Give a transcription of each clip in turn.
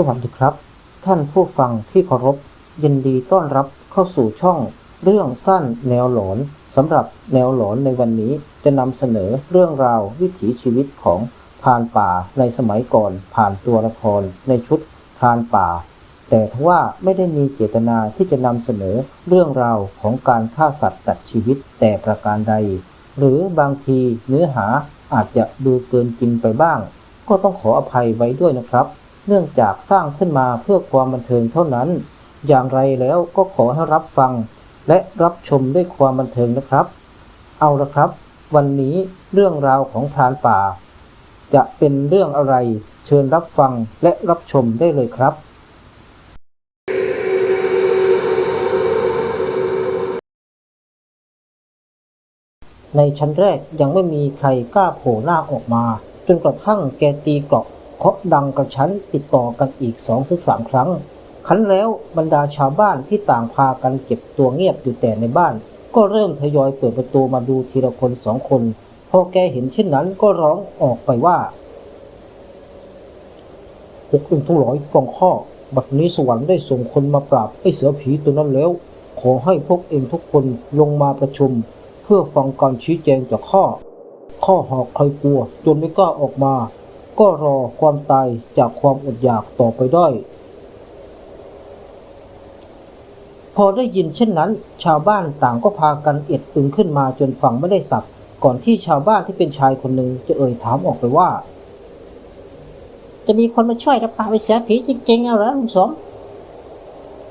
สวัสดีครับ ท่านผู้ฟังที่เคารพ ยินดีต้อนรับเข้าสู่ช่อง เรื่องสั้นแนวหลอนสำหรับแนวหลอนในวันนี้จะนำเสนอเรื่องราววิถีชีวิตของพานป่าในสมัยก่อนผ่านตัวละครในชุดพานป่า แต่ทว่าไม่ได้มีเจตนาที่จะนำเสนอเรื่องราวของการฆ่าสัตว์ตัดชีวิตแต่ประการใด หรือบางทีเนื้อหาอาจจะดูเกินจริงไปบ้าง ก็ต้องขออภัยไว้ด้วยนะครับ เนื่องจากสร้างขึ้นมาเพื่อความบันเทิงเท่านั้น อย่างไรแล้วก็ขอให้รับฟัง และรับชมด้วยความบันเทิงนะครับ เอาละครับ วันนี้เรื่องราวของพรานป่า จะเป็นเรื่องอะไรเชิญรับฟังและรับชมได้เลยครับในชั้นแรกยังไม่มีใครกล้าโผล่หน้าออกมา จนกระทั่งแกตีเกราะ เคาะดังกระชั้นติดต่อกันอีกสองถึงสามครั้งครั้นแล้วบรรดาชาวบ้านที่ต่างพากันเก็บตัวเงียบอยู่แต่ในบ้าน ก็เริ่มทยอยเปิดประตูมาดูทีละคนสองคน พอแกเห็นเช่นนั้นก็ร้องออกไปว่าพวกเอ็งทั้งหลายฟังข้อ บัดนี้สวรรค์ได้ส่งคนมาปราบไอ้เสือผีตัวนั้นแล้ว ขอให้พวกเอ็งทุกคนลงมาประชุม เพื่อฟังการชี้แจงจากข้าข้อหากใครกลัว จนไม่กล้าออกมา ก็รอความตายจากความอดอยากต่อไปได้ พอได้ยินเช่นนั้น ชาวบ้านต่างก็พากันเอ็ดอึงขึ้นมาจนฟังไม่ได้สับก่อนที่ชาวบ้านที่เป็นชายคนหนึ่งจะเอ่ยถามออกไปว่า จะมีคนมาช่วยรับปาไอ้เสือผีจริงๆเอาหรอลุงสม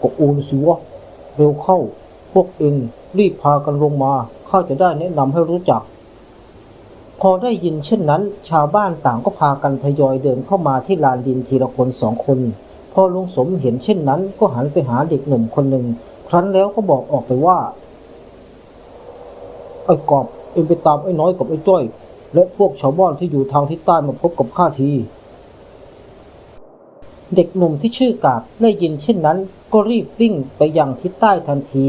ก็อูนสิวะเร็วเข้า พวกเองรีบพากันลงมาข้าจะได้แนะนำให้รู้จัก พอได้ยินเช่นนั้น ชาวบ้านต่างก็พากันทยอยเดินเข้ามาที่ลานดินทีละคนสองคน พอลุงสมเห็นเช่นนั้น ก็หันไปหาเด็กหนุ่มคนหนึ่ง ครั้นแล้วก็บอกออกไปว่าไอ้กอบเอ็งไปตามไอ้น้อยกับไอ้จ้อย และพวกชาวบ้านที่อยู่ทางทิศใต้มาพบกับข้าทีเด็กหนุ่มที่ชื่อกาบได้ยินเช่นนั้น ก็รีบวิ่งไปยังทิศใต้ทันที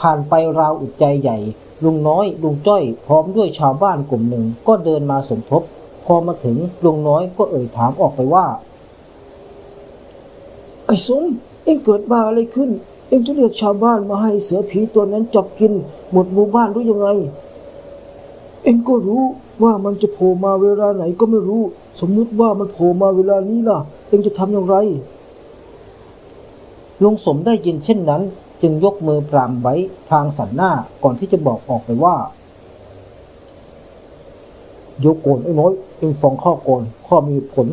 ผ่านไปราวอุดใจใหญ่ ลุงน้อย ลุงจ้อย พร้อมด้วยชาวบ้านกลุ่มหนึ่งก็เดินมาสมทบ พอมาถึงลุงน้อยก็เอ่ยถามออกไปว่า ไอ้สมเอ็งเกิดบ้าอะไรขึ้น เอ็งจะเรียกชาวบ้านมาให้เสือผีตัวนั้นจับกิน หมดหมู่บ้านรือยังไง เอ็งก็รู้ว่ามันจะโผล่มาเวลาไหนก็ไม่รู้ สมมุติว่ามันโผล่มาเวลานี้ล่ะ เอ็งจะทำอย่างไรลุงสมได้ยินเช่นนั้น จึงยกมือปรามไว้พลางสันหน้าก่อนที่จะบอกออกไปว่าเดี๋ยโกนไอ้น้อยเอ็งฟังข้าก่อนข้ามีผล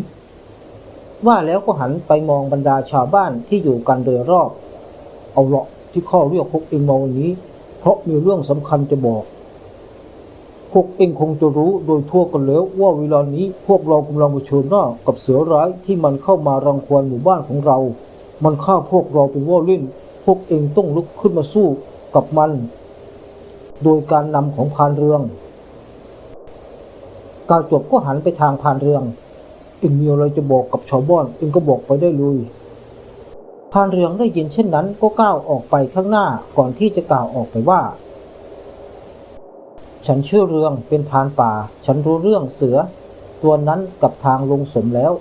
ว่าแล้วก็หันไปมองบรรดาชาวบ้านที่อยู่กันโดยรอบ เอาละที่ข้าเรียกพวกเอ็งมาวันนี้ เพราะมีเรื่องสำคัญจะบอก พวกเอ็งคงจะรู้โดยทั่วกันแล้วว่าเวลานี้พวกเรากำลังเผชิญหน้ากับเสือร้ายที่มันเข้ามารังควานหมู่บ้านของเรา มันฆ่าพวกเราเป็นว่าเล่น พวกเองต้องลุกขึ้นมาสู้กับมัน โดยการนำของพานเรืองกาวจบก็หันไปทางพานเรือง เองมีอะไรจะบอกกับชาวบ้านเองก็บอกไปได้เลยพานเรืองได้ยินเช่นนั้นก็ก้าวออกไปข้างหน้าก่อนที่จะกล่าวออกไปว่า ฉันชื่อเรืองเป็นพานป่า ฉันรู้เรื่องเสือ ตัวนั้นกับทางลงสมแล้ว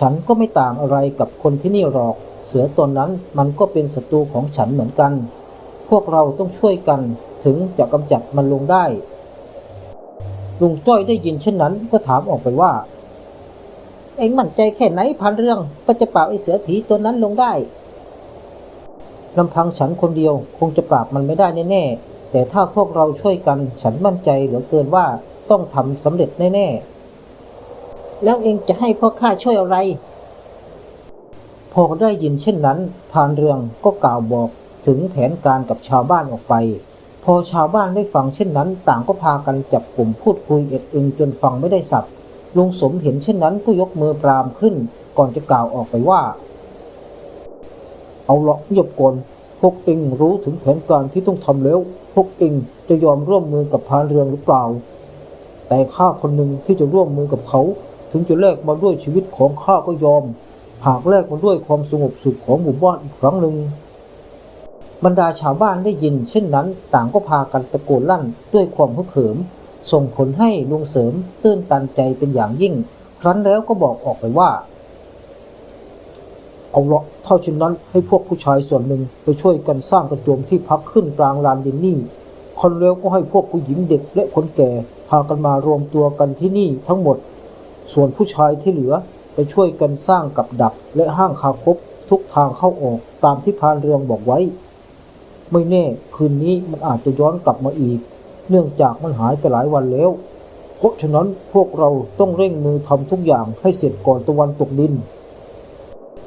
ฉันก็ไม่ต่างอะไรกับคนที่นี่หรอก เสือตัวนั้นมันก็เป็นศัตรูของฉันเหมือนกัน พวกเราต้องช่วยกันถึงจะกำจัดมันลงได้ ลุงจ้อยได้ยินเช่นนั้นก็ถามออกไปว่า เอ็งมั่นใจแค่ไหนพันเรื่องก็จะปราบไอ้เสือผีตัวนั้นลงได้ลำพังฉันคนเดียวคงจะปราบมันไม่ได้แน่ๆ แต่ถ้าพวกเราช่วยกันฉันมั่นใจเหลือเกินว่าต้องทำสำเร็จแน่แล้วเอ็งจะให้พวกข้าช่วยอะไร พอได้ยินเช่นนั้นพานเรืองก็กล่าวบอกถึงแผนการกับชาวบ้านออกไป พอชาวบ้านได้ฟังเช่นนั้น ต่างก็พากันจับกลุ่มพูดคุยเอ็ดอึงจนฟังไม่ได้สับลุงสมเห็นเช่นนั้นก็ยกมือปรามขึ้น ก่อนจะกล่าวออกไปว่า เอาละเงียบก่อนพวกเอ็งรู้ถึงแผนการที่ต้องทำแล้ว พวกเอ็งจะยอมร่วมมือกับพานเรืองหรือเปล่า แต่ข้าคนหนึ่งที่จะร่วมมือกับเขา ถึงจะแลกมาด้วยชีวิตของข้าก็ยอม หากแลกมาด้วยความสงบสุขของหมู่บ้านอีกครั้งหนึ่งบรรดาชาวบ้านได้ยิน เช่นนั้น ต่างก็พากันตะโกนลั่นด้วยความฮึกเหิม ส่งผลให้ลุงเสริมตื้นตันใจเป็นอย่างยิ่ง ครั้นแล้วก็บอกออกไปว่า เอาละเท่าเช่นนั้นให้พวกผู้ชายส่วนหนึ่งไปช่วยกันสร้างกระโจมที่พักขึ้นกลางลานดินนี่คนแล้วก็ให้พวกผู้หญิงเด็กและคนแก่ พากันมารวมตัวกันที่นี่ทั้งหมด ส่วนผู้ชายที่เหลือ ไปช่วยกันสร้างกับดักและห้างคาคบทุกทางเข้าออกตามที่พานเรืองบอกไว้ ไม่แน่คืนนี้มันอาจจะย้อนกลับมาอีก เนื่องจากมันหายไปหลายวันแล้ว เพราะฉะนั้นพวกเราต้องเร่งมือทำทุกอย่างให้เสร็จก่อนตะวันตกดิน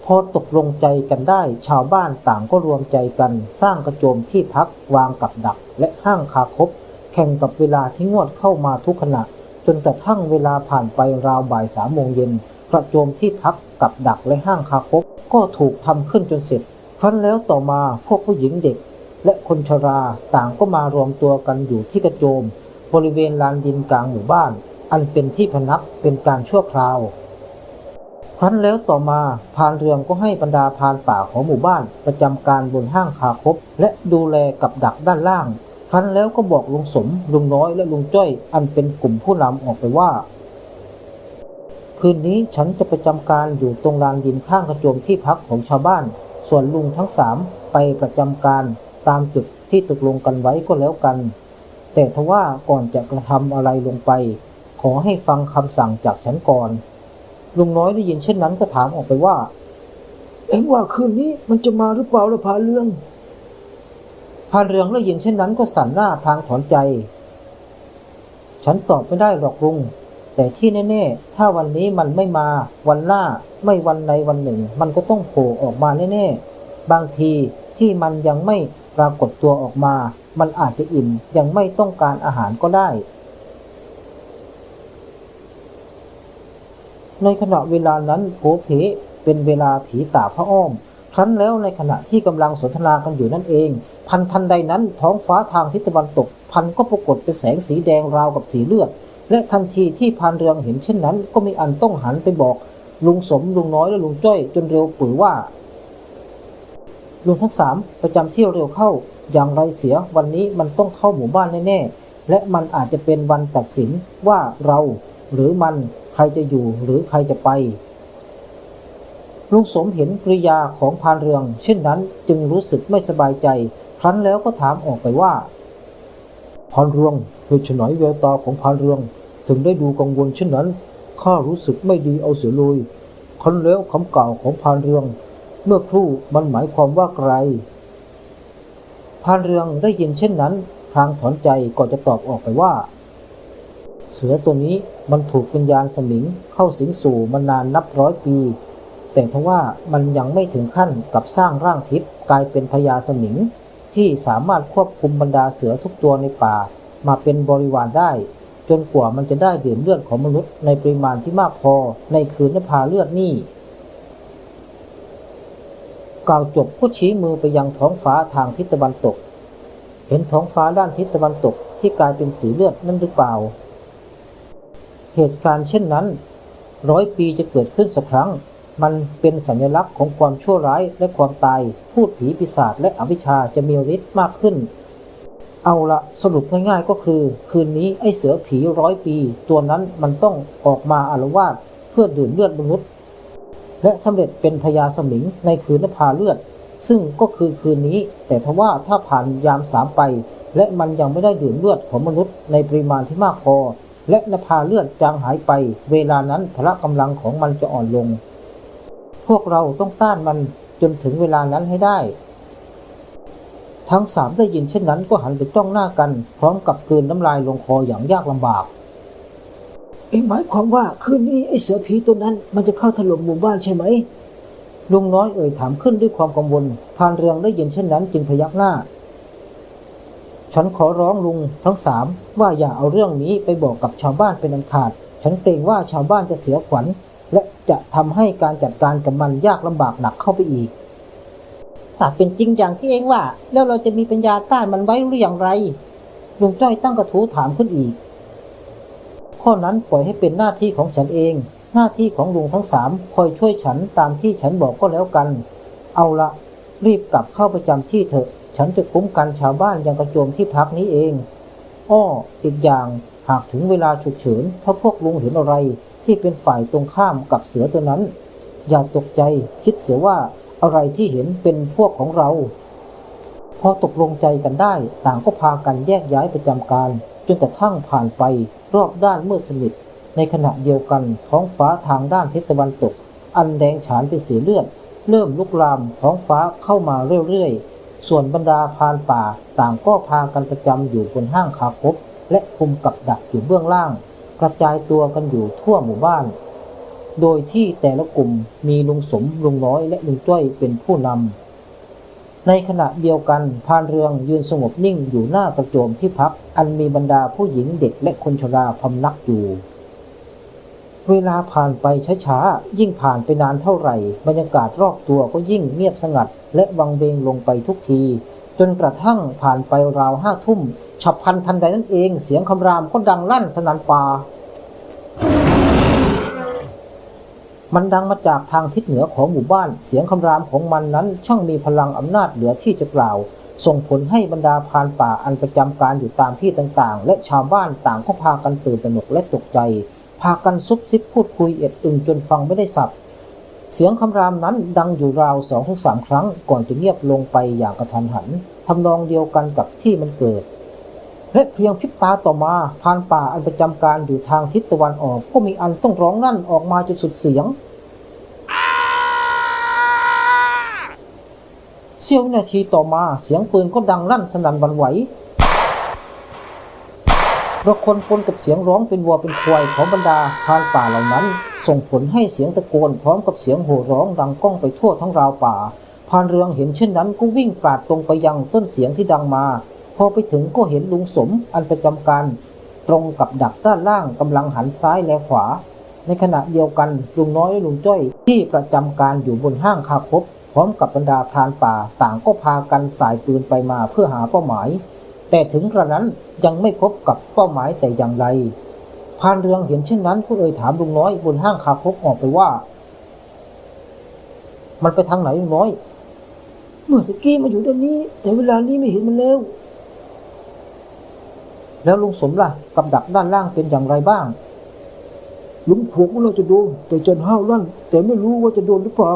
พอตกลงใจกันได้ ชาวบ้านต่างก็รวมใจกัน สร้างกระโจมที่พักวางกับดัก และห้างคาคบ แข่งกับเวลาที่งวดเข้ามาทุกขณะ จนกระทั่งเวลาผ่านไปราวบ่ายสามโมงเย็น ระโจมที่พักกับดักและห้างคาคบก็ถูกทำขึ้นจนเสร็จ ครั้นแล้วต่อมาพวกผู้หญิงเด็ก และคนชราต่างก็มารวมตัวกันอยู่ที่กระโจม บริเวณลานดินกลางหมู่บ้าน อันเป็นที่พนักเป็นการชั่วคราว ครั้นแล้วต่อมาพานเรืองก็ให้บรรดาพานป่าของหมู่บ้าน ประจำการบนห้างคาคบ และดูแลกับดักด้านล่าง ครั้นแล้วก็บอกลุงสมลุงน้อยและลุงจ้อย อันเป็นกลุ่มผู้นำออกไปว่า คืนนี้ฉันจะประจำการอยู่ตรงลานดินข้างกระโจมที่พักของชาวบ้าน ส่วนลุงทั้งสามไปประจำการตามจุดที่ตกลงกันไว้ก็แล้วกัน แต่ทว่าก่อนจะกระทำอะไรลงไป ขอให้ฟังคำสั่งจากฉันก่อน ลุงน้อยได้ยินเช่นนั้นก็ถามออกไปว่า เอ็งว่าคืนนี้มันจะมาหรือเปล่าล่ะพานเรืองพานเรืองได้ยินเช่นนั้นก็สั่นหน้าทางถอนใจ ฉันตอบไม่ได้หรอกลุง แต่ที่แน่ๆ ถ้าวันนี้มันไม่มาวันหน้าไม่วันใดวันหนึ่ง มันก็ต้องโผล่ออกมาแน่ๆ บางทีที่มันยังไม่ปรากฏตัวออกมา มันอาจจะอิ่มยังไม่ต้องการอาหารก็ได้ ในขณะเวลานั้นโผเพเป็นเวลาผีตาพระอ้อม ครั้นแล้วในขณะที่กำลังสนทนากันอยู่นั่นเอง พันทันใดนั้นท้องฟ้าทางทิศตะวันตก พันก็ปรากฏเป็นแสงสีแดงราวกับสีเลือด และทันทีที่พานเรืองเห็นเช่นนั้น ก็มีอันต้องหันไปบอก ลุงสมลุงน้อยและลุงจ้อย จนเร็วปือว่า ลุงทั้งสามประจำที่เร็วเข้า อย่างไรเสียวันนี้มันต้องเข้าหมู่บ้านแน่ๆและมันอาจจะเป็นวันตัดสินว่าเรา หรือมันใครจะอยู่หรือใครจะไป ลุงสมเห็นกริยาของพานเรือง เช่นนั้นจึงรู้สึกไม่สบายใจ ครั้นแล้วก็ถามออกไปว่า พานเรืองเหตุไฉนแววตาของพานเรืองถึงได้ดูกังวลเช่นนั้นข้ารู้สึกไม่ดีเอาเสียเลยคันแล้วคำกล่าวของพานเรือง เมื่อครู่มันหมายความว่าไกลพานเรืองได้ยินเช่นนั้นพลางถอนใจก่อนจะตอบออกไปว่า เสือตัวนี้มันถูกวิญญาณสมิงเข้าสิงสู่มานานนับร้อยปี แต่ทว่ามันยังไม่ถึงขั้นกับสร้างร่างทิพย์กลายเป็นพญาสมิง ที่สามารถควบคุมบรรดาเสือทุกตัวในป่า มาเป็นบริวารได้ จนกว่ามันจะได้ดื่มเลือดของมนุษย์ในปริมาณที่มากพอในคืนนภาเลือดนี่กล่าวจบก็ชี้มือไปยังท้องฟ้าทางทิศตะวันตก เห็นท้องฟ้าด้านทิศตะวันตกที่กลายเป็นสีเลือดนั่นหรือเปล่า เหตุการณ์เช่นนั้น ร้อยปีจะเกิดขึ้นสักครั้ง มันเป็นสัญลักษณ์ของความชั่วร้ายและความตาย พูดผีปีศาจและอวิชชาจะมีฤทธิ์มากขึ้น เอาละสรุปง่ายๆก็คือ คืนนี้ไอ้เสือผีร้อยปี ตัวนั้นมันต้องออกมาอารวาสเพื่อดื่มเลือดมนุษย์ และสำเร็จเป็นพญาสมิงในคืนนภาเลือด ซึ่งก็คือคืนนี้ แต่ทว่าถ้าผ่านยามสามไป และมันยังไม่ได้ดื่มเลือดของมนุษย์ในปริมาณที่มากพอและนภาเลือดจางหายไป เวลานั้นพละกำลังของมันจะอ่อนลง พวกเราต้องต้านมันจนถึงเวลานั้นให้ได้ ทั้งสามได้ยินเช่นนั้นก็หันไปจ้องหน้ากัน พร้อมกับกลืนน้ำลายลงคออย่างยากลำบากเอ็งหมายความว่าคืนนี้ไอ้เสือผีตัวนั้น มันจะเข้าถล่มหมู่บ้านใช่ไหมลุงน้อยเอ่ยถามขึ้นด้วยความกังวลพานเรืองได้ยินเช่นนั้นจึงพยักหน้า ฉันขอร้องลุงทั้งสามว่าอย่าเอาเรื่องนี้ไปบอกกับชาวบ้านเป็นอันขาด ฉันเกรงว่าชาวบ้านจะเสียขวัญ และจะทำให้การจัดการกับมันยากลำบากหนักเข้าไปอีกถ้าเป็นจริงอย่างที่เองว่า แล้วเราจะมีปัญญาต้านมันไว้หรืออย่างไรลุงจ้อยตั้งกระทู้ถามขึ้นอีก ข้อนั้นปล่อยให้เป็นหน้าที่ของฉันเอง หน้าที่ของลุงทั้งสามคอยช่วยฉันตามที่ฉันบอกก็แล้วกัน เอาละรีบกลับเข้าประจำที่เถอะ ฉันจะคุ้มกันชาวบ้านยังกระโจมที่พักนี้เองอ้ออีกอย่างหากถึงเวลาฉุกเฉินถ้าพวกลุงเห็นอะไร ที่เป็นฝ่ายตรงข้ามกับเสือตัวนั้น อย่าตกใจคิดเสียว่าอะไรที่เห็นเป็นพวกของเรา พอตกลงใจกันได้ ต่างก็พากันแยกย้ายประจำการ จนกระทั่งผ่านไปรอบด้านเมืดสนิท ในขณะเดียวกันท้องฟ้าทางด้านทิศตะวันตก อันแดงฉานเป็นสีเลือด เริ่มลุกลามท้องฟ้าเข้ามาเรื่อยๆ ส่วนบรรดาพานป่า ต่างก็พากันประจำอยู่บนห้างคาคบและคุมกับดักอยู่เบื้องล่าง กระจายตัวกันอยู่ทั่วหมู่บ้าน โดยที่แต่ละกลุ่มมีลุงสมลุงน้อยและลุงจ้อยเป็นผู้นำในขณะเดียวกันพานเรืองยืนสงบนิ่งอยู่หน้ากระโจมที่พักอันมีบรรดาผู้หญิงเด็กและคนชราพำนักอยู่ เวลาผ่านไปช้าๆยิ่งผ่านไปนานเท่าไหร่ บรรยากาศรอบตัวก็ยิ่งเงียบสงัด และวังเวงลงไปทุกที จนกระทั่งผ่านไปราวห้าทุ่มฉับพลันทันใดนั่นเอง เสียงคำรามก็ดังลั่นสนั่นป่า มันดังมาจากทางทิศเหนือของหมู่บ้าน เสียงคำรามของมันนั้นช่างมีพลังอำนาจเหลือที่จะกล่าว ส่งผลให้บรรดาพานป่าอันประจำการอยู่ตามที่ต่างๆ และชาวบ้านต่างก็พากันตื่นตระหนกและตกใจ พากันซุบซิบพูดคุยเอ็ดอึงจนฟังไม่ได้สับ เสียงคำรามนั้นดังอยู่ราวสองถึงสามครั้งก่อนจะเงียบลงไปอย่างกระทันหันทำนองเดียวกันกับที่มันเกิดและเพียงพริบตาต่อมาพรานป่าอันประจำการอยู่ทางทิศตะวันออก ก็มีอันต้องร้องนั่นออกมาจนสุดเสียงเสี้ยวนาทีต่อมาเสียงปืนก็ดังลั่นสนั่นวันไหวระคนปนกับเสียงร้องเป็นวัวเป็นควายของบรรดาพานป่าเหล่านั้น ส่งผลให้เสียงตะโกนพร้อมกับเสียงโห่ร้องดังก้องไปทั่วทั้งราวป่าพานเรืองเห็นเช่นนั้นก็วิ่งปราดตรงไปยังต้นเสียงที่ดังมา พอไปถึงก็เห็นลุงสมอันประจำการตรงกับดักด้านล่างกำลังหันซ้ายและขวา ในขณะเดียวกันลุงน้อยและลุงจ้อยที่ประจำการอยู่บนห้างคาคบพร้อมกับบรรดาพรานป่าต่างก็พากันสายปืนไปมาเพื่อหาเป้าหมาย แต่ถึงกระนั้นยังไม่พบกับเป้าหมายแต่อย่างใด พานเรืองเห็นเช่นนั้นก็เอ่ยถามลุงน้อยบนห้างคาคบออกไปว่า มันไปทางไหนลุงน้อย เมื่อตะกี้มาอยู่ตรงนี้ แต่เวลานี้ไม่เห็นมันแล้วแล้วลุงสมล่ะกับดักด้านล่างเป็นอย่างไรบ้างลุงพวกเราจะโดนแต่จันห้าวลั่น แต่ไม่รู้ว่าจะโดนหรือเปล่า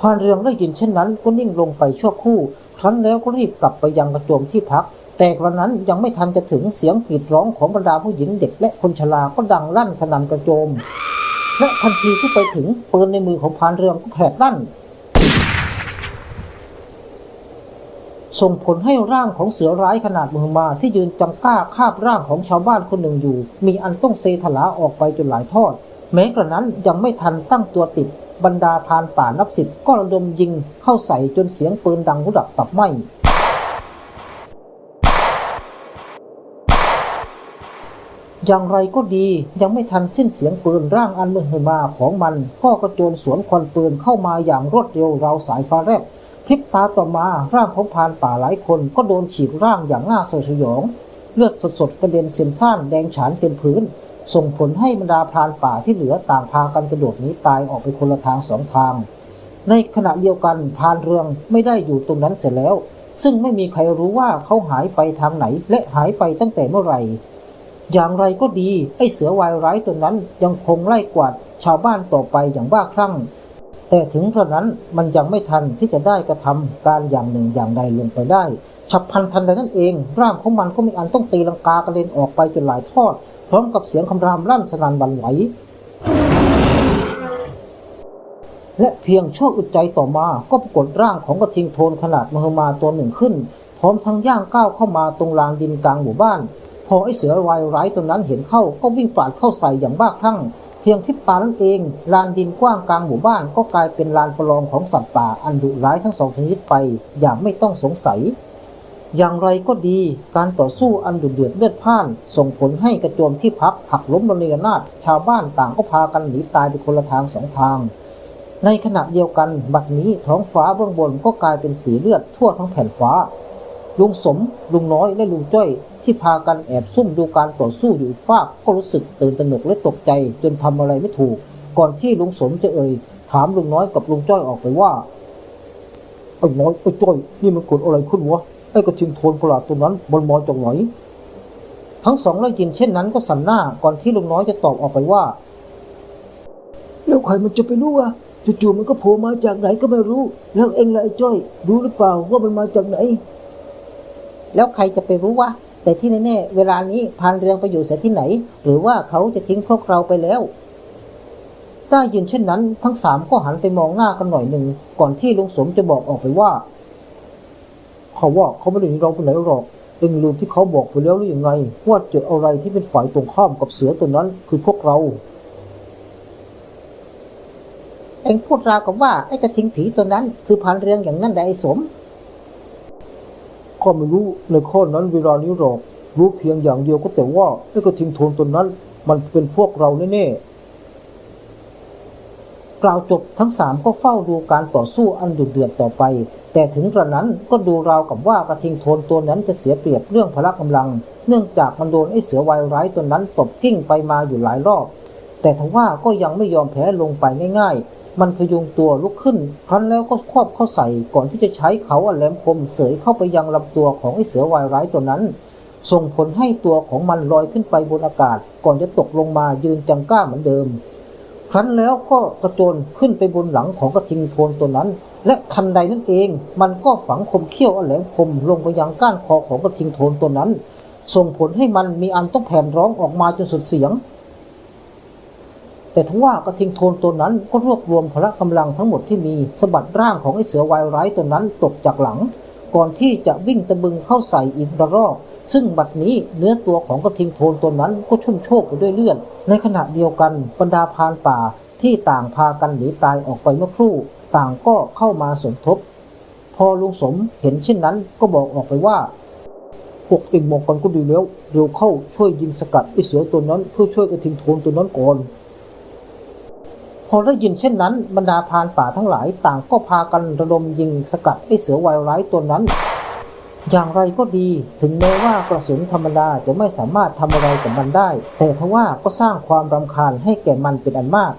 พานเรืองได้ยินเช่นนั้นก็นิ่งลงไปชั่วครู่ ครั้นแล้วก็รีบกลับไปยังกระโจมที่พัก แต่กระนั้นยังไม่ทันจะถึงเสียงกรีดร้องของบรรดาผู้หญิงเด็กและคนชราก็ดังลั่นสนั่นกระโจม และทันทีที่ไปถึงปืนในมือของพานเรืองก็แผดลั่น ส่งผลให้ร่างของเสือร้ายขนาดมือมาที่ยืนจำก้าคาบร่างของชาวบ้านคนหนึ่งอยู่ มีอันต้องเซถลาออกไปจนหลายทอด แม้กระนั้นยังไม่ทันตั้งตัวติดบรรดาพานป่านับสิบก็ระดมยิงเข้าใส่จนเสียงปืนดังหุดับตับไหม อย่างไรก็ดียังไม่ทันสิ้นเสียงปืนร่างอันมือมาของมัน ก็กระโจนสวนควันปืนเข้ามาอย่างรวดเร็วราวสายฟ้าแลบพริบตาต่อมาร่างของพานป่าหลายคนก็โดนฉีกร่างอย่างน่าสยดสยอง เลือดสดๆกระเด็นเสียนซ่านแดงฉานเต็มพื้น ส่งผลให้บรรดาพานป่าที่เหลือต่างพากันกระโดดหนีตายออกไปคนละทางสองทาง ในขณะเดียวกันพานเรืองไม่ได้อยู่ตรงนั้นเสร็จแล้ว ซึ่งไม่มีใครรู้ว่าเขาหายไปทางไหนและหายไปตั้งแต่เมื่อไหร่ อย่างไรก็ดี ไอ้เสือวายร้ายตัวนั้นยังคงไล่กวาดชาวบ้านต่อไปอย่างบ้าคลั่ง แต่ถึงกระนั้นมันยังไม่ทันที่จะได้กระทำการอย่างหนึ่งอย่างใดลงไปได้ ฉับพลันทันใดนั่นเอง ร่างของมันก็มีอันต้องตีลังกากระเด็นออกไปจนหลายทอด พร้อมกับเสียงคำรามลั่นสนั่นหวันไหวและเพียงชั่วอึดใจต่อมาก็ปรากฏร่างของกระทิงโทนขนาดมหมาตัวหนึ่งขึ้น พร้อมทั้งย่างก้าวเข้ามาตรงลานดินกลางหมู่บ้าน พอไอ้เสือวายร้ายตัวนั้นเห็นเข้าก็วิ่งปาดเข้าใส่อย่างบ้าคลั่ง เพียงพริบตานั่นเอง ลานดินกว้างกลางหมู่บ้านก็กลายเป็นลานประลองของสัตว์ป่าอันดุร้ายทั้งสองชนิดไป อย่างไม่ต้องสงสัย อย่างไรก็ดี การต่อสู้อันดุเดือดเลือดพ่าน ส่งผลให้กระโจมที่พักหักล้มระเนรนาดชาวบ้านต่างก็พากันหนีตายไปคนละทางสองทางในขณะเดียวกันบัดนี้ท้องฟ้าเบื้องบนก็กลายเป็นสีเลือดทั่วทั้งแผ่นฟ้า ลุงสม ลุงน้อยและลุงจ้อย ที่พากันแอบซุ่มดูการต่อสู้อยู่อีกฝากก็รู้สึกตื่นตระหนกและตกใจ จนทำอะไรไม่ถูก ก่อนที่ลุงสมจะเอ่ยถามลุงน้อยกับลุงจ้อยออกไปว่าไอ้น้อยไอ้จ้อยนี่มันเกิดอะไรขึ้นวะไอ้กระทิงโทนประหลาดตัวนั้นมันมาจากไหนทั้งสองได้ยินเช่นนั้นก็สันหน้าก่อนที่ลุงน้อยจะตอบออกไปว่าแล้วใครมันจะไปรู้วะจู่ๆมันก็โผล่มาจากไหนก็ไม่รู้ แล้วเองล่ะไอ้จ้อย รู้หรือเปล่าว่ามันมาจากไหน แล้วใครจะไปรู้วะ แต่ที่แน่ๆเวลานี้พานเรืองไปอยู่เสียที่ไหน หรือว่าเขาจะทิ้งพวกเราไปแล้วได้ยินเช่นนั้น ทั้งสามก็หันไปมองหน้ากันหน่อยหนึ่งก่อนที่ลุงสมจะบอกออกไปว่า เขาว่าเขาไม่ได้หนีเราไปไหนหรอกเองลืมที่เขาบอกไปแล้วหรือยังไงว่าเจออะไรที่เป็นฝ่ายตรงข้ามกับเสือตัวนั้นคือพวกเราเองพูดราวกับว่าไอ้กระทิงผีตัวนั้น คือพานเรืองอย่างนั้นได้ไอ้สม ข้าไม่รู้ในข้อนั้นเวลานี้หรอกรู้เพียงอย่างเดียวก็แต่ว่าไอ้กระทิงโทนตัวนั้น มันเป็นพวกเราแน่ๆกล่าวจบทั้งสามก็เฝ้าดูการต่อสู้อันดุเดือดต่อไป แต่ถึงกระนั้นก็ดูราวกับว่ากระทิงโทนตัวนั้นจะเสียเปรียบเรื่องพละกำลัง เนื่องจากมันโดนไอ้เสือวายร้ายตัวนั้นตบกิ้งไปมาอยู่หลายรอบ แต่ทว่าก็ยังไม่ยอมแพ้ลงไปง่ายๆ มันพยุงตัวลุกขึ้นครั้นแล้วก็ครอบเข้าใส่ก่อนที่จะใช้เขาอันแหลมคมเสยเข้าไปยังลำตัวของไอเสือวายร้ายตัวนั้น ส่งผลให้ตัวของมันลอยขึ้นไปบนอากาศ ก่อนจะตกลงมายืนจังก้าเหมือนเดิม ครั้นแล้วก็กระโจนขึ้นไปบนหลังของกระทิงโทนตัวนั้น และทันใดนั่นเอง มันก็ฝังคมเขี้ยวอันแหลมคมลงไปยังก้านคอของกระทิงโทนตัวนั้น ส่งผลให้มันมีอันต้องแผ่นร้องออกมาจนสุดเสียง แต่ทว่ากระทิงโทนตัวนั้นก็รวบรวมพละกำลังทั้งหมดที่มีสะบัดร่างของไอ้เสือวายร้ายตัวนั้นตกจากหลัง ก่อนที่จะวิ่งตะบึงเข้าใส่อีกระรอกซึ่งบัดนี้เนื้อตัวของกระทิงโทนตัวนั้นก็ชุ่มโชกไปด้วยเลือดในขณะเดียวกันบรรดาพานป่าที่ต่างพากันหนีตายออกไปเมื่อครู่ ต่างก็เข้ามาสมทบ พอลุงสมเห็นเช่นนั้นก็บอกออกไปว่าพวกเองมองกันก็ดีแล้วเร็วเข้าช่วยยิงสกัดไอ้เสือตัวนั้นเพื่อช่วยกระทิงโทนตัวนั้นก่อน พอได้ยินเช่นนั้นบรรดาพานป่าทั้งหลายต่างก็พากันระดมยิงสกัดไอ้เสือวายร้ายตัวนั้น อย่างไรก็ดีถึงแม้ว่ากระสุนธรรมดาจะไม่สามารถทำอะไรกับมันได้ แต่ทว่าก็สร้างความรำคาญให้แก่มันเป็นอันมาก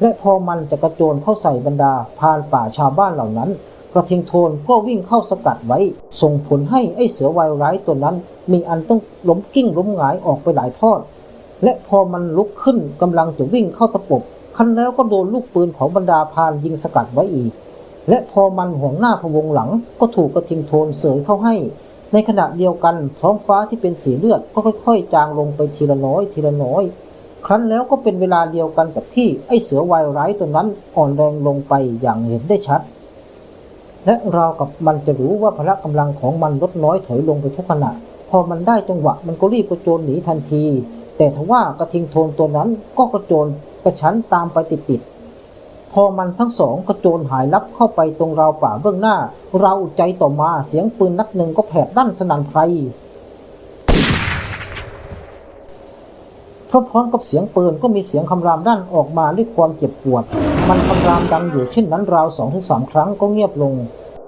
และพอมันจะกระโจนเข้าใส่บรรดาพานป่าชาวบ้านเหล่านั้น กระทิงโทนก็วิ่งเข้าสกัดไว้ ส่งผลให้ไอ้เสือวายร้ายตัวนั้น มีอันต้องล้มกิ้งล้มหงายออกไปหลายทอดและพอมันลุกขึ้นกำลังจะวิ่งเข้าตะปบ คันแล้วก็โดนลูกปืนของบรรดาพานยิงสกัดไว้อีก และพอมันห่วงหน้าพวงหลังก็ถูกกระทิงโทนเสยเข้าให้ ในขณะเดียวกันท้องฟ้าที่เป็นสีเลือดก็ค่อย ๆ จางลงไปทีละน้อยทีละน้อย ครั้นแล้วก็เป็นเวลาเดียวกันกับที่ไอ้เสือวายร้ายตัวนั้นอ่อนแรงลงไปอย่างเห็นได้ชัด และเรากับมันจะรู้ว่าพละกำลังของมันลดน้อยถอยลงไปทุกขณะ พอมันได้จังหวะมันก็รีบกระโจนหนีทันที แต่ทว่ากระทิงโทนตัวนั้นก็กระโจน กระชั้นตามไปติดๆพอมันทั้งสองกระโจนหายลับเข้าไปตรงราวป่าเบื้องหน้า เราใจต่อมาเสียงปืนนัดหนึ่งก็แผดลั่นสนั่นไพรพร้อมๆกับเสียงปืนก็มีเสียงคำรามด้านออกมาด้วยความเจ็บปวด มันคำรามดังอยู่เช่นนั้นราวสองถึงสามครั้งก็เงียบลง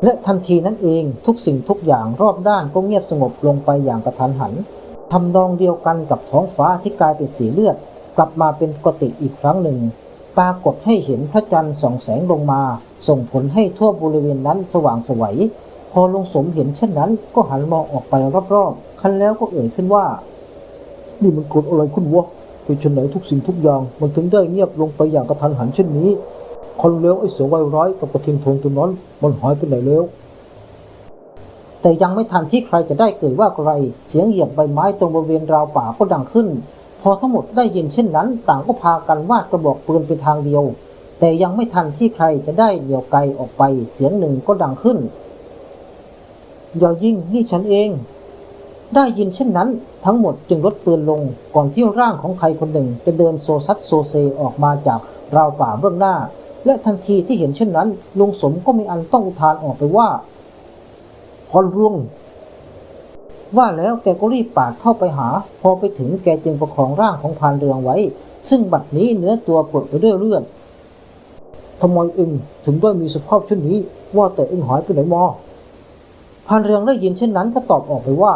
และทันทีนั้นเองทุกสิ่งทุกอย่างรอบด้านก็เงียบสงบลงไปอย่างกระทันหันทำนองเดียวกันกับท้องฟ้าที่กลายเป็นสีเลือด กลับมาเป็นปกติอีกครั้งหนึ่ง ปรากฏให้เห็นพระจันทร์ส่องแสงลงมา ส่งผลให้ทั่วบริเวณนั้นสว่างไสวัย พอลุงสมเห็นเช่นนั้น ก็หันมองออกไปรอบๆคันแล้วก็เอ่ยขึ้นว่า นี่มันเกิดอะไรขึ้นวะไปชนไหนทุกสิ่งทุกอย่าง มันถึงได้เงียบลงไปอย่างกระทันหันเช่นนี้คนแล้วไอ้เสือวายร้ายกับกระทิงโทนตัวนั้นมันหายไปไหนแล้วแต่ยังไม่ทันที่ใครจะได้เกิดว่าใครเสียงเหยียบใบไม้ตรงบริเวณราวป่าก็ดังขึ้นพ อทั้งหมดได้ยินเช่นนั้น ต่างก็พากันวาดกระบอกปืนเป็นทางเดียว แต่ยังไม่ทันที่ใครจะได้เดี่ยวไกลออกไปเสียงหนึ่งก็ดังขึ้น อย่ายิงนี่ฉันเอง ได้ยินเช่นนั้น ทั้งหมดจึงลดปืนลงก่อนที่ร่างของใครคนหนึ่งจะเดินโซซัดโซเซออกมาจากราวป่าเบื้องหน้า และทันทีที่เห็นเช่นนั้นลุงสมก็มีอันต้องอุทานออกไปว่าพรร่วง ว่าแล้วแกก็รีบปาดเข้าไปหา พอไปถึงแกจึงประคองร่างของพานเรืองไว้ ซึ่งบัดนี้เนื้อตัวปวดไปด้วยเลือดทำไมเองถึงได้มีสภาพเช่นนี้ ว่าแต่เองหายไปไหนมาพานเรืองได้ยินเช่นนั้นก็ตอบออกไปว่า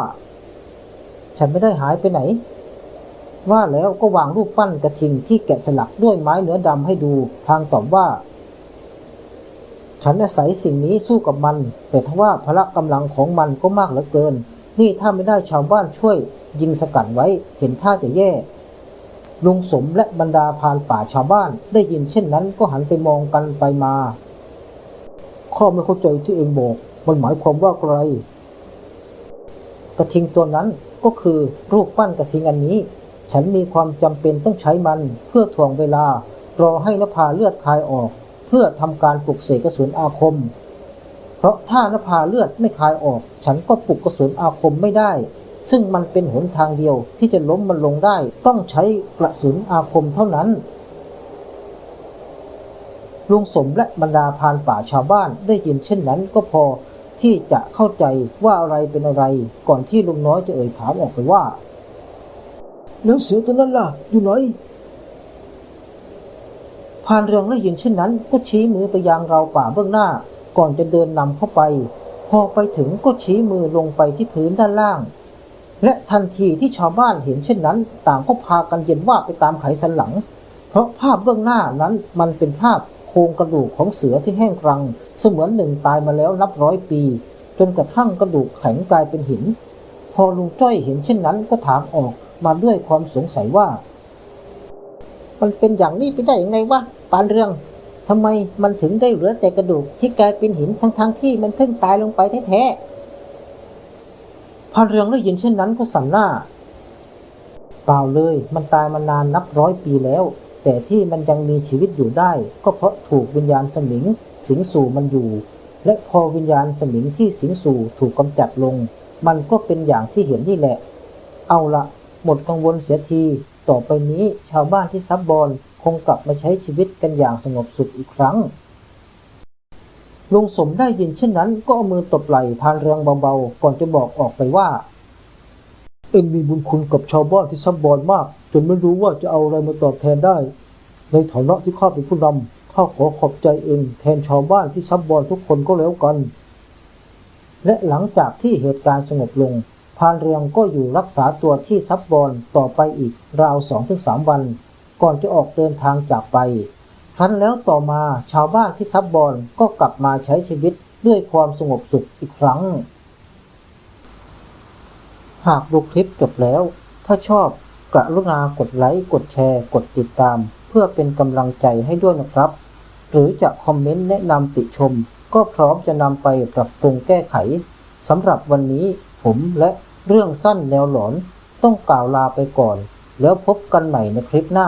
ฉันไม่ได้หายไปไหน ว่าแล้วก็วางรูปปั้นกระทิงที่แกะสลักด้วยไม้เนื้อดำให้ดูพลางตอบว่า ฉันอาศัยสิ่งนี้สู้กับมัน แต่ทว่าพละกำลังของมันก็มากเหลือเกิน นี่ถ้าไม่ได้ชาวบ้านช่วย ยิงสกัดไว้เห็นท่าจะแย่ ลุงสมและบรรดาพานป่าชาวบ้าน ได้ยินเช่นนั้นก็หันไปมองกันไปมา ข้าไม่เข้าใจที่เองบอก มันหมายความว่าอะไรกระทิงตัวนั้นก็คือรูปปั้นกระทิงอันนี้ ฉันมีความจำเป็นต้องใช้มันเพื่อถ่วงเวลารอให้นภาเลือดคายออก เพื่อทำการปลุกเสกกระสุนอาคม เพราะถ้านภาเลือดไม่คายออก ฉันก็ปลุกกระสุนอาคมไม่ได้ ซึ่งมันเป็นหนทางเดียวที่จะล้มมันลงได้ ต้องใช้กระสุนอาคมเท่านั้นลุงสมและบรรดาพรานป่าชาวบ้านได้ยินเช่นนั้นก็พอที่จะเข้าใจว่าอะไรเป็นอะไร ก่อนที่ลุงน้อยจะเอ่ยถามออกไปว่าแล้วเสือตัวนั้นล่ะ อยู่ไหนพรานเรืองได้ยินเช่นนั้น ก็ชี้มือไปยังราวป่าเบื้องหน้า ก่อนจะเดินนำเข้าไป พอไปถึงก็ชี้มือลงไปที่พื้นด้านล่าง และทันทีที่ชาวบ้านเห็นเช่นนั้น ต่างก็พากันเย็นว่าไปตามไขสันหลัง เพราะภาพเบื้องหน้านั้นมันเป็นภาพโครงกระดูกของเสือที่แห้งกรัง เสมือนหนึ่งตายมาแล้วนับร้อยปี จนกระทั่งกระดูกแข็งกลายเป็นหิน พอลุงจ้อยเห็นเช่นนั้นก็ถามออกมาด้วยความสงสัยว่า มันเป็นอย่างนี้ไปได้ยังไงวะปานเรื่อง ทำไมมันถึงได้เหลือแต่กระดูกที่กลายเป็นหินทั้งๆทที่มันเพิ่งตายลงไปแท้ๆพานเรืองได้ยินเช่นนั้นก็สั่นหน้า เปล่าเลย มันตายมานานนับร้อยปีแล้ว แต่ที่มันยังมีชีวิตอยู่ได้ ก็เพราะถูกวิญญาณสมิง สิงสู่มันอยู่ และพอวิญญาณสมิงที่สิงสู่ถูกกำจัดลง มันก็เป็นอย่างที่เห็นนี่แหละ เอาละหมดกังวลเสียที ต่อไปนี้ชาวบ้านที่ซับบอล คงกลับมาใช้ชีวิตกันอย่างสงบสุขอีกครั้ง ลุงสมได้ยินเช่นนั้นก็เอามือตบไหล่พานเรืองเบาๆ ก่อนจะบอกออกไปว่า เองมีบุญคุณกับชาวบ้านที่ซับบอลมาก จนไม่รู้ว่าจะเอาอะไรมาตอบแทนได้ ในฐานะที่ข้าเป็นผู้นำข้าขอขอบใจเองแทนชาวบ้านที่ซับบอลทุกคนก็แล้วกัน และหลังจากที่เหตุการณ์สงบลงพานเรืองก็อยู่รักษาตัวที่ซับบอลต่อไปอีกราวสองถึงสามวัน ก่อนจะออกเดินทางจากไป ครั้นแล้วต่อมาชาวบ้านที่ซับบอลก็กลับมาใช้ชีวิตด้วยความสงบสุขอีกครั้ง หากดูคลิปจบแล้ว ถ้าชอบกรุณากดไลค์ กดแชร์ กดติดตาม เพื่อเป็นกำลังใจให้ด้วยนะครับ หรือจะคอมเมนต์แนะนำติชม ก็พร้อมจะนำไปปรับปรุงแก้ไขสำหรับวันนี้ผมและเรื่องสั้นแนวหลอนต้องกล่าวลาไปก่อน แล้วพบกันใหม่ในคลิปหน้า